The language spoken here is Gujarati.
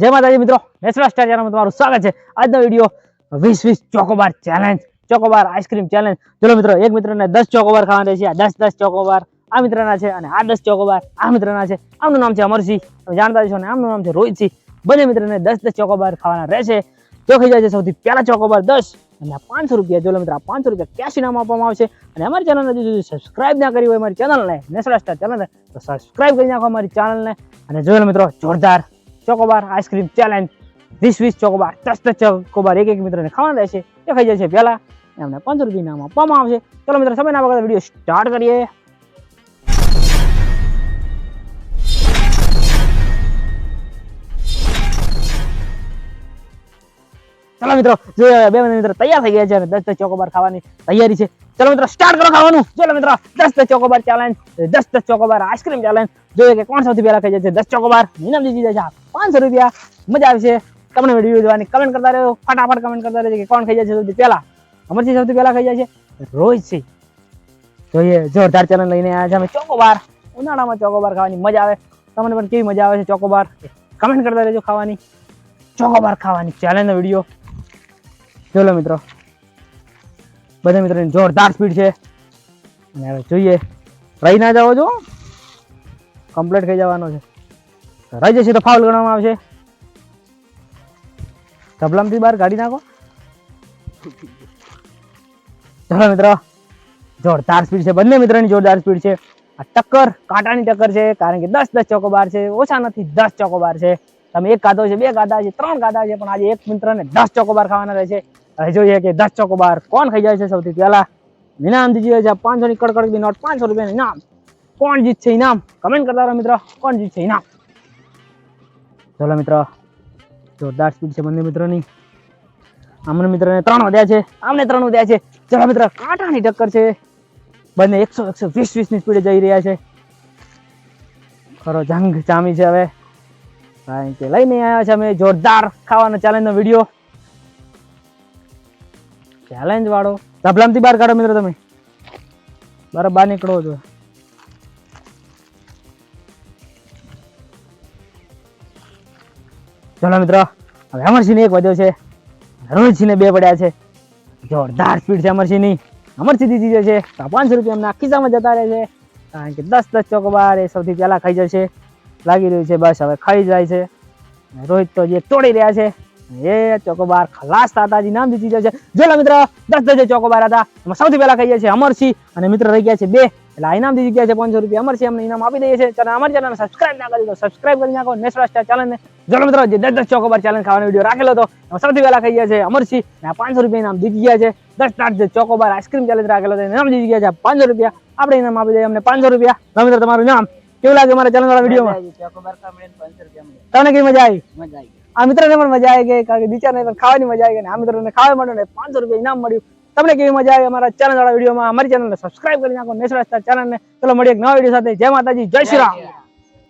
જય માતાજી મિત્રો, નેશનલ સ્ટાર ચેનલમાં તમારું સ્વાગત છે. આજનો વીડિયો વીસ વીસ chocobar challenge chocobar ice cream challenge ચલો મિત્રો, એક મિત્રને દસ ચોકોબાર ખાવાના છે, આ દસ દસ ચોકોબાર આ મિત્રના છે અને આ દસ ચોકોબાર આ મિત્રના છે. આમનું નામ છે અમરસિંહ, તમે જાણતા છો ને, આમનું નામ છે રોહિતસિંહ. બંને મિત્રને દસ દસ ચોકોબાર ખાવાના રહેશે. ચોખી જાય છે સૌથી પહેલા ચોકોબાર દસ અને આ પાંચસો રૂપિયા જોલો મિત્રો, આ પાંચસો રૂપિયા કેશ ઇનામ આપવામાં આવશે? અને અમારી ચેનલને સુધી સબસ્ક્રાઇબ ના કરી હોય, અમારી ચેનલને નેશનલ સ્ટાર ચેનલને તો સબસ્ક્રાઇબ કરી નાખો અમારી ચેનલને અને જોયેલો મિત્રો, જોરદાર ચોકોબાર આઈસ્ક્રીમ ચેલેન્જ વીસ વીસ ચોકોબાર દસ દસ ચોકોબાર એક એક મિત્રને ખાવાના રહેશે. એ ખાઈ જશે પહેલા. એમને પાંચસો રૂપિયા આપવામાં આવશે. ચલો મિત્રો, સમય ના વગર વીડિયો સ્ટાર્ટ કરીએ. ચલો મિત્રો, જોઈએ બે મિત્રો તૈયાર થઈ ગયા છે અને દસ દસ ચોકોબાર ખાવાની તૈયારી છે. ચલો મિત્રો સ્ટાર્ટ કરો ખાવાનું. ચલો મિત્રો, દસ દસ ચોકોબાર ચેલેન્જ દસ દસ ચોકોબાર આઈસ્ક્રીમ ચેલેન્જ જોઈએ કે કોણ સૌથી પહેલા ખાઈ જાય છે દસ ચોકોબાર ઇનામ જીતી જાય છે પાંચસો રૂપિયા. મજા આવશે તમને વીડિયો જોવાની. કમેન્ટ કરતા રહ્યો ફટાફટ કમેન્ટ કરતા રહેજો કે કોણ ખાઈ જાય સૌથી પહેલા. અમરસિંહ સૌથી પહેલા ખાઈ જાય છે. જોઈએ, જોરદાર ચેલેન્જ લઈને આવ્યા છે અમે. ચોકોબાર. ઉનાળામાં ચોકોબાર ખાવાની મજા આવે. તમને પણ કેવી મજા આવે છે ચોકોબાર? કમેન્ટ કરતા રહેજો ખાવાની. ચોકોબાર ખાવાની ચેલેન્જનો વીડિયો ચલો મિત્રો. બધા મિત્રોની જોરદાર સ્પીડ છે. અને હવે જોઈએ. રહી ના જાઓ છો કમ્પ્લીટ થઈ જવાનો છે. રહી જશે તો ફાઉલ ગણવામાં આવશે. તબલામથી બહાર કાઢી નાખો. ચલો મિત્રો, જોરદાર સ્પીડ છે. બંને મિત્રોની જોરદાર સ્પીડ છે. આ ટક્કર, કાંટાની ટક્કર છે, કારણ કે દસ દસ ચોકોબાર છે. ઓછા નથી, દસ ચોકોબાર છે. તમે એક કાદો છે, બે કાદા છે, ત્રણ કાદા છે, પણ આજે એક મિત્રને દસ ચોકોબાર ખાવાના રહે છે હવે જોઈએ કે દસ ચોકોબાર કોણ ખાઈ જાય છે સૌથી પહેલા? ઇનામ દીધી છે પાંચસો ની કડકડ નોટ પાંચસો રૂપિયાનું ઇનામ. કોણ જીતશે ઇનામ? કમેન્ટ કરતા રહો મિત્રો. કોણ જીતશે ઇનામ? ચલો મિત્રો, જોરદાર સ્પીડ છે બંને મિત્રોની. અમને મિત્રોને ત્રણ વધ્યા છે. આમને ત્રણ વધ્યા છે. ચલો મિત્ર, કાંટાની ટક્કર છે. બંને એકસો એકસો વીસ વીસની સ્પીડે જઈ રહ્યા છે. ખરો જંગ જામી છે હવે. કારણ કે લઈને આવ્યા છે અમે. જોરદાર ખાવાનો ચેલેન્જનો વીડિયો ચેલેન્જ વાળો. ધબલામથી બહાર કાઢો મિત્રો તમે. બરાબર બહાર નીકળો છો. ચલો મિત્રો, હવે અમરસિંહ એક વધ્યો છે. રોહિતસિંહ બે પડ્યા છે. જોરદાર સ્પીડ છે અમરસિંહની અમરસિંહ જાય છે. તો પાંચસો રૂપિયા એમના ખિસ્સામાં જતા રહે છે. કારણ કે દસ દસ ચોકબાર એ સૌથી પહેલા ખાઈ જશે. લાગી રહ્યું છે બસ, હવે ખાઈ જાય છે. રોહિત તો જે તોડી રહ્યા છે. એ ચોકોબાર ખલાસ તાતાજી નામ જીતી જશે જો મિત્ર દસ દસ ચોકોબાર હતા. એમાં સૌથી પહેલા કહીએ છીએ અમરસિંહ અને મિત્ર રહી ગયા છે બે. એટલે આ ઇનામ જીતી ગયા છે પાંચસો રૂપિયા. અમરસિંહ અમને ઇનામ આપી દઈએ છે ચાલો અમારી ચેનલ સબસ્ક્રાઇબ ના કરી દો. સબસ્ક્રાઇબ કરી નાખો. નેશનલ સ્ટાર ચેનલ ને. જોલો મિત્રો જે દસ દસ ચોકોબાર ચેલેન્જ ખાવાનો વીડિયો રાખેલો હતો એમાં સૌથી પહેલા કહીએ છીએ છે અમરસિંહ અને પાંચસો રૂપિયા ઇનામ જીતી ગયા છે. દસ દાઠ જે ચોકોબાર આઈસ્ક્રીમ ચેલેન્જ રાખેલો હતો ઇનામ જીતી ગયા છે. પાંચસો રૂપિયા આપણે ઇનામ આપી દઈએ અમને પાંચસો રૂપિયા. મિત્ર તમારું નામ કેવું લાગે મારા ચેનલ વાળા વિડીયોમાં ચોકોબાર કામડીને 500 રૂપિયા મળ્યા. તમને કેવી મજા આવી? મજા આવી. આ મિત્રને પણ મજા આવી ગઈ, કારણ કે બિચારાને પણ ખાવાની મજા આવી ગઈ આ મિત્રને ખાવા માટે ને પાંચસો રૂપિયા ઇનામ મળ્યું. તમને કેવી મજા આવી અમારા ચેનલ વાળા વિડીયોમાં? અમારી ચેનલને સબસ્ક્રાઇબ કરી નાખો નેશનલ સ્ટાર ચેનલને ચલો મળીએ એક નવા વીડિયો સાથે. જય માતાજી, જય શ્રી રામ.